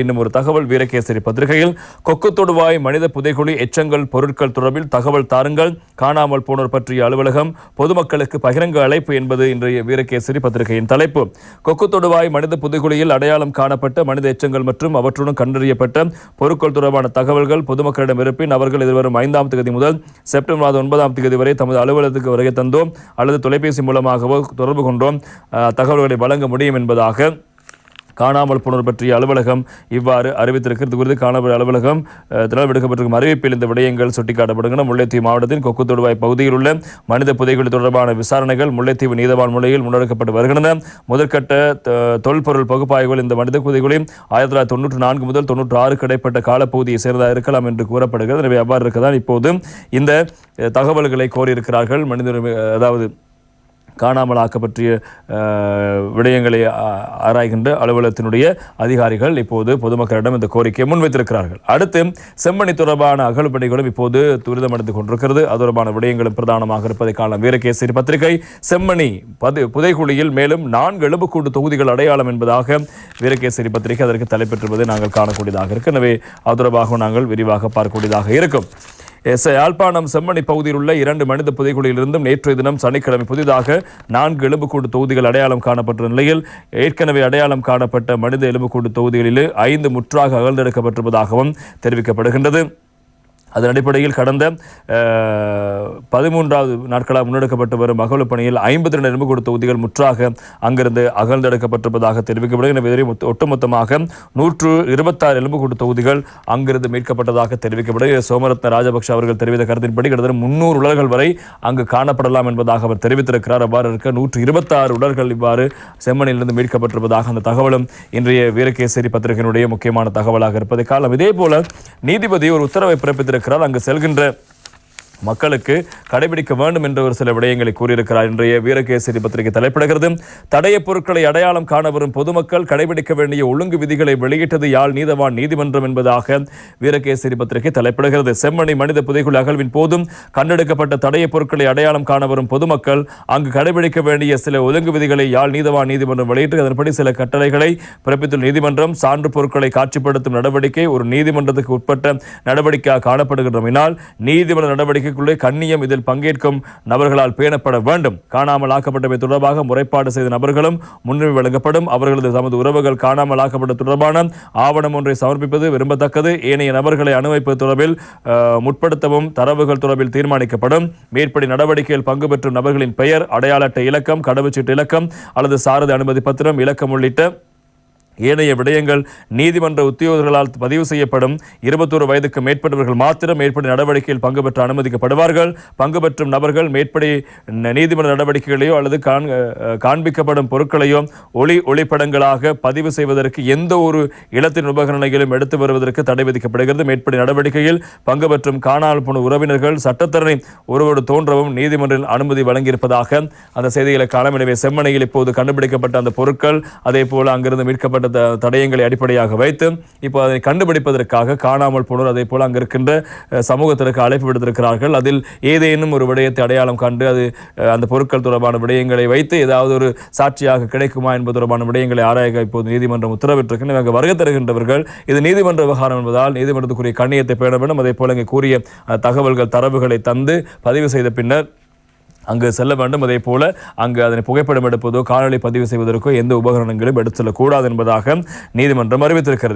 இன்னும் ஒரு தகவல் வீரகேசரி பத்திரிகையில் கொக்கு தொடுவாய் மனித புதைகுழி எச்சங்கள் பொருட்கள் தொடர்பில் தகவல் தாருங்கள். காணாமல் போனோர் பற்றிய அலுவலகம் பொதுமக்களுக்கு பகிரங்க அழைப்பு என்பது இன்றைய வீரகேசரி பத்திரிகையின் தலைப்பு. கொக்கு தொடுவாய் மனித புதைகுழியில் அடையாளம் காணப்பட்ட மனித எச்சங்கள் மற்றும் அவற்றுடன் கண்டறியப்பட்ட பொருட்கள் தொடர்பான தகவல்கள் பொதுமக்களிடம் இருப்பின் அவர்கள் எதிர்வரும் ஐந்தாம் தேதி முதல் செப்டம்பர் மாதம் ஒன்பதாம் தேதி வரை தமது அலுவலகத்துக்கு வருகை தந்தோம். அல்லது தொலைபேசி மூலமாகவோ தொடர்பு கொண்டோம். தகவல்களை வழங்க முடியும் என்பதாக காணாமல் போனோர் பற்றிய அலுவலகம் இவ்வாறு அறிவித்திருக்கிறது. குறித்து காணாமல் அலுவலகம் அஹ், விடுக்கப்பட்டிருக்கும் அறிவிப்பில் இந்த விடயங்கள் சுட்டிக்காட்டப்படுகின்றன. முல்லைத்தீவு மாவட்டத்தின் கொக்கு தொடுவாய் பகுதியில் உள்ள மனித புதைகுழி தொடர்பான விசாரணைகள் முல்லைத்தீவு நீதவான் முறையில் முன்னெடுக்கப்பட்டு வருகின்றன. முதற்கட்ட தொல்பொருள் பகுப்பாய்வுகள் இந்த மனித புதைகுழி ஆயிரத்தி தொள்ளாயிரத்தி தொண்ணூற்றி நான்கு முதல் தொண்ணூற்றி ஆறு கிடைப்பட்ட காலப்பகுதியை சேர்ந்ததாக இருக்கலாம் என்று கூறப்படுகிறது. எனவே அவ்வாறு இருக்கதான் இப்போது இந்த தகவல்களை கோரியிருக்கிறார்கள் மனித அதாவது காணாமல் ஆக்கப்பற்றிய விடயங்களை ஆராய்கின்ற அலுவலகத்தினுடைய அதிகாரிகள் இப்போது பொதுமக்களிடம் இந்த கோரிக்கையை முன்வைத்திருக்கிறார்கள். அடுத்து செம்மணி தொடர்பான அகழ்பணிகளும் இப்போது துரிதமடைந்து கொண்டிருக்கிறது. அது தொடர்பான விடயங்களும் பிரதானமாக இருப்பதை காணலாம். வீரகேசரி பத்திரிகை செம்மணி பது புதைக்குழியில் மேலும் நான்கு எலும்புக்கூடு தொகுதிகள் அடையாளம் என்பதாக வீரகேசரி பத்திரிகை அதற்கு தலைப்பெற்றிருப்பதை நாங்கள் காணக்கூடியதாக இருக்கு. எனவே அது தொடர்பாக நாங்கள் விரிவாக பார்க்கக்கூடியதாக இருக்கும். எஸ் யாழ்ப்பாணம் செம்மணி பகுதியில் உள்ள இரண்டு மனித புதைக்குழியிலிருந்தும் நேற்றைய தினம் சனிக்கிழமை புதிதாக நான்கு எலும்புக்கூடு தொகுதிகள் அடையாளம் காணப்பட்ட நிலையில் ஏற்கனவே அடையாளம் காணப்பட்ட மனித எலும்புக்கூடு தொகுதிகளில் ஐந்து முற்றாக அகழ்ந்தெடுக்கப்பட்டிருப்பதாகவும் தெரிவிக்கப்படுகின்றது. அதன் அடிப்படையில் கடந்த பதிமூன்றாவது நாட்களாக முன்னெடுக்கப்பட்டு வரும் அகழ்வு பணியில் ஐம்பத்தி ரெண்டு எலும்புக்கூடு தொகுதிகள் முற்றாக அங்கிருந்து அகழ்ந்தெடுக்கப்பட்டிருப்பதாக தெரிவிக்கப்படுகிறது. எனவே ஒட்டுமொத்தமாக நூற்று இருபத்தாறு எலும்புக்கூடு தொகுதிகள் அங்கிருந்து மீட்கப்பட்டதாக தெரிவிக்கப்படுகிறது. சோமரத்ன ராஜபக்ஷ அவர்கள் தெரிவித்த கருத்தின்படி கிட்டத்தட்ட முன்னூறு உடல்கள் வரை அங்கு காணப்படலாம் என்பதாக அவர் தெரிவித்திருக்கிறார். அவ்வாறு இருக்க நூற்று இருபத்தாறு உடல்கள் இவ்வாறு செம்மனிலிருந்து மீட்கப்பட்டிருப்பதாக அந்த தகவலும் இன்றைய வீரகேசரி பத்திரிகையினுடைய முக்கியமான தகவலாக இருப்பதை காலம் இதே போல நீதிபதி ஒரு உத்தரவை பிறப்பித்திருக்கிறார். இருக்கிறார். அங்கு செல்கின்ற மக்களுக்கு கடைபிடிக்க வேண்டும் என்ற ஒரு சில விடயங்களை கூறியிருக்கிறார். இன்றைய வீரகேசரி பத்திரிகை தலைப்பிடுகிறது. தடைய பொருட்களை அடையாளம் காண வரும் பொதுமக்கள் கடைபிடிக்க வேண்டிய ஒழுங்கு விதிகளை வெளியிட்டது யாழ் நீதவான் நீதிமன்றம் என்பதாக வீரகேசரி பத்திரிகை தலைப்பிடுகிறது. செம்மணி மனித புதைகுழி அகழ்வின் போதும் கண்டெடுக்கப்பட்ட தடைய பொருட்களை அடையாளம் காண வரும் பொதுமக்கள் அங்கு கடைபிடிக்க வேண்டிய சில ஒழுங்கு விதிகளை யாழ் நீதவான் நீதிமன்றம் வெளியிட்டு அதன்படி சில கட்டளைகளை பிறப்பித்துள்ள நீதிமன்றம் சான்று பொருட்களை காட்சிப்படுத்தும் நடவடிக்கை ஒரு நீதிமன்றத்துக்கு உட்பட்ட நடவடிக்கையாக காணப்படுகின்றமையினால் நீதிமன்ற நடவடிக்கை நடவடிக்கைக்குள்ளே கண்ணியம் இதில் பங்கேற்கும் நபர்களால் பேணப்பட வேண்டும். காணாமல் ஆக்கப்பட்டவை தொடர்பாக முறைப்பாடு செய்த நபர்களும் முன்னுரிமை வழங்கப்படும். அவர்களது தமது உறவுகள் காணாமல் ஆக்கப்பட்ட தொடர்பான ஆவணம் ஒன்றை சமர்ப்பிப்பது விரும்பத்தக்கது. ஏனைய நபர்களை அனுமதிப்பது தொடர்பில் முற்படுத்தவும் தரவுகள் தொடர்பில் தீர்மானிக்கப்படும். மேற்படி நடவடிக்கையில் பங்கு பெற்றும் நபர்களின் பெயர் அடையாள அட்டை இலக்கம் கடவுச்சீட்டு இலக்கம் அல்லது சாரதி அனுமதி பத்திரம் இலக்கம் உள்ளிட்ட ஏனைய விடயங்கள் நீதிமன்ற உத்தியோகர்களால் பதிவு செய்யப்படும். இருபத்தோரு வயதுக்கு மேற்பட்டவர்கள் மாத்திரம் மேற்படி நடவடிக்கையில் பங்கு பெற்று அனுமதிக்கப்படுவார்கள். பங்கு பெற்றும் நபர்கள் மேற்படி நீதிமன்ற நடவடிக்கைகளையோ அல்லது காண்- காண்பிக்கப்படும் பொருட்களையோ ஒளி ஒளிப்படங்களாக பதிவு செய்வதற்கு எந்த ஒரு இலத்தின் உபகரணங்களும் எடுத்து வருவதற்கு தடை விதிக்கப்படுகிறது. மேற்படி நடவடிக்கையில் பங்கு பெற்றும் காணாமல் போன உறவினர்கள் சட்டத்தரணி ஒருவரோடு தோன்றவும் நீதிமன்றில் அனுமதி வழங்கியிருப்பதாக அந்த செய்திகளை காண. எனவே செம்மனையில் இப்போது கண்டுபிடிக்கப்பட்ட அந்த பொருட்கள் அதே போல அங்கிருந்து மீட்கப்பட்ட த- தடயங்களை அடிப்படையாக வைத்து இப்போ அதை கண்டுபிடிப்பதற்காக காணாமல் போனோர் அதே போல் அங்க இருக்கின்ற சமூகத்திற்கு அழைப்பு விடுத்திருக்கிறார்கள். அதில் ஏதேனும் ஒரு விடயத்தை அடையாளம் கண்டு அது அந்த பொருட்கள் தொடர்பான விடயங்களை வைத்து ஏதாவது ஒரு சாட்சியாக கிடைக்குமா என்பது தொடர்பான விடயங்களை ஆராய இப்போது நீதிமன்றம் உத்தரவிட்டிருக்கின்றன அங்கு வருகை தருகின்றவர்கள். இது நீதிமன்ற விவகாரம் என்பதால் நீதிமன்றத்துக்குரிய கண்ணியத்தை பேண வேண்டும். அதே போல இங்கே கூறிய தகவல்கள் தரவுகளை தந்து பதிவு செய்த பின்னர் அங்கு செல்ல வேண்டும். அதே போல அங்கு அதனை புகைப்படம் எடுப்பதோ காணொலி பதிவு செய்வதற்கோ எந்த உபகரணங்களும் எடுத்து செல்லக்கூடாது என்பதாக நீதிமன்றம் அறிவித்திருக்கிறது.